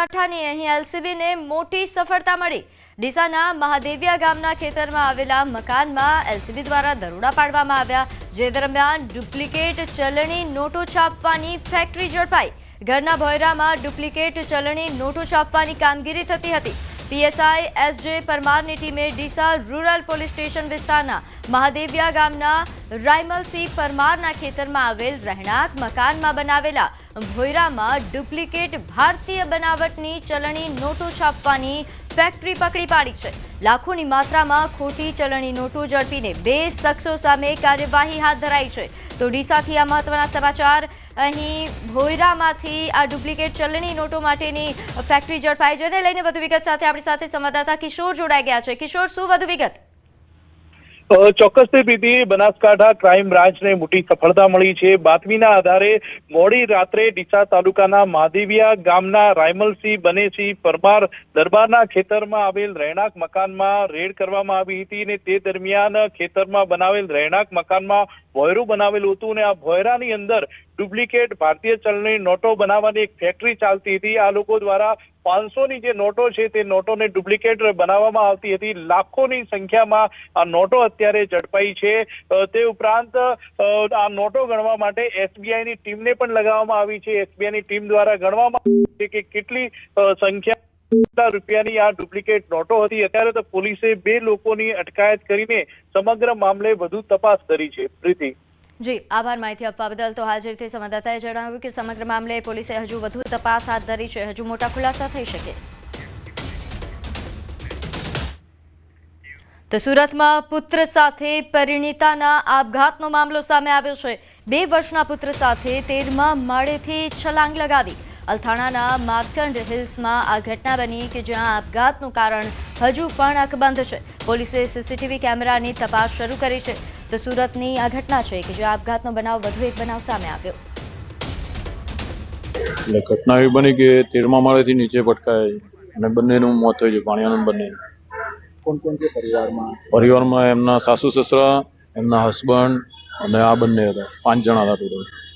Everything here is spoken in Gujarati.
બનાસકાંઠાની અહીં એલસીબીને મોટી સફળતા મળી. ડીસાના મહાદેવિયા ગામના ખેતરમાં આવેલા મકાનમાં એલસીબી દ્વારા દરોડા પાડવામાં આવ્યા. જે દરમિયાન ડુપ્લિકેટ ચલણી નોટો છાપવાની ફેક્ટરી ઝડપાઈ. ઘરના ભોયરામાં ડુપ્લિકેટ ચલણી નોટો છાપવાની કામગીરી થતી હતી. પીએસઆઈ એસજે પરમારની ટીમે ડીસા રૂરલ પોલીસ સ્ટેશન વિસ્તારના મહાદેવિયા ગામના રાયમલસિંહ પરમારના ખેતરમાં આવેલ રહેણાંક મકાનમાં બનાવેલા ભોયરામાં ડુપ્લિકેટ ભારતીય બનાવટની ચલણી નોટો છાપવાની ફેક્ટરી પકડી પાડી છે. લાખોની માત્રામાં ખોટી ચલણી નોટો ઝડપીને બે શખ્સો સામે કાર્યવાહી હાથ ધરાઈ છે. તો ડીસાથી આ મહત્વના સમાચાર. અહીં ભોયરામાંથી આ ડુપ્લિકેટ ચલણી નોટો માટેની ફેક્ટરી ઝડપાઈ અને લઈને વધુ વિગત સાથે આપણી સાથે સંવાદદાતા કિશોર જોડાઈ ગયા છે. કિશોર, શું વધુ વિગત? ચોક્કસથી પ્રીતિ બનાસકાંઠા ક્રાઇમ બ્રાન્ચને મોટી સફળતા મળી છે. બાતમીના આધારે મોડી રાત્રે ડીસા તાલુકાના માધેવિયા ગામના રાયમલસિંહ બનેસિંહ પરમાર દરબારના ખેતરમાં આવેલ રહેણાંક મકાનમાં રેડ કરવામાં આવી હતી અને તે દરમિયાન ખેતરમાં બનાવેલ રહેણાંક મકાનમાં ભોયરું બનાવેલું હતું અને આ ભોયરાની અંદર ડુપ્લિકેટ ભારતીય ચલણી નોટો બનાવવાની એક ફેક્ટરી ચાલતી હતી. આ લોકો દ્વારા પાંચસોની જે નોટો છે તે નોટોને ડુપ્લિકેટ બનાવવામાં આવતી હતી. લાખોની સંખ્યામાં આ નોટો અત્યારે ઝડપાઈ છે. તે ઉપરાંત આ નોટો ગણવા માટે એસબીઆઈની ટીમને પણ લગાવવામાં આવી છે. એસબીઆઈની ટીમ દ્વારા ગણવામાં આવી છે કે કેટલી સંખ્યા રૂપિયાની આ ડુપ્લિકેટ નોટો હતી. અત્યારે તો પોલીસે બે લોકોની અટકાયત કરીને સમગ્ર મામલે વધુ તપાસ કરી છે. પ્રીતિ. જી, આભાર માહિતી આપવા બદલ. તો હાલ જે રીતે સંવાદદાતાએ જણાવ્યું કે સમગ્ર મામલે પોલીસે હજુ વધુ તપાસ હાથ ધરી છે. હજુ મોટા ખુલાસા થઈ શકે. તો સુરતમાં પુત્ર સાથે પરિણીતાના આપઘાતનો મામલો સામે આવ્યો છે. બે વર્ષના પુત્ર સાથે તેરમાં માળેથી છલાંગ લગાવી અલથાણાના માર્કંડ હિલ્સમાં આ ઘટના બની કે જ્યાં આપઘાતનું કારણ હજુ પણ અકબંધ છે. પોલીસે સીસીટીવી કેમેરાની તપાસ શરૂ કરી છે. તો સુરતની આ ઘટના છે કે જ્યાં આપઘાતનો બનાવ વધુ એક બનાવ સામે આવ્યો. એટલે ઘટના એવી બની કે તેરમા માળેથી નીચે પટકાય અને બંનેનું મોત થયું છે પાણીયાનું બંને. કોણ કોણ છે પરિવારમાં? પરિવારમાં એમના સાસુ સસરા એમના હસબન્ડ અને આ બંને હતા. પાંચ જણા હતા ટોટલ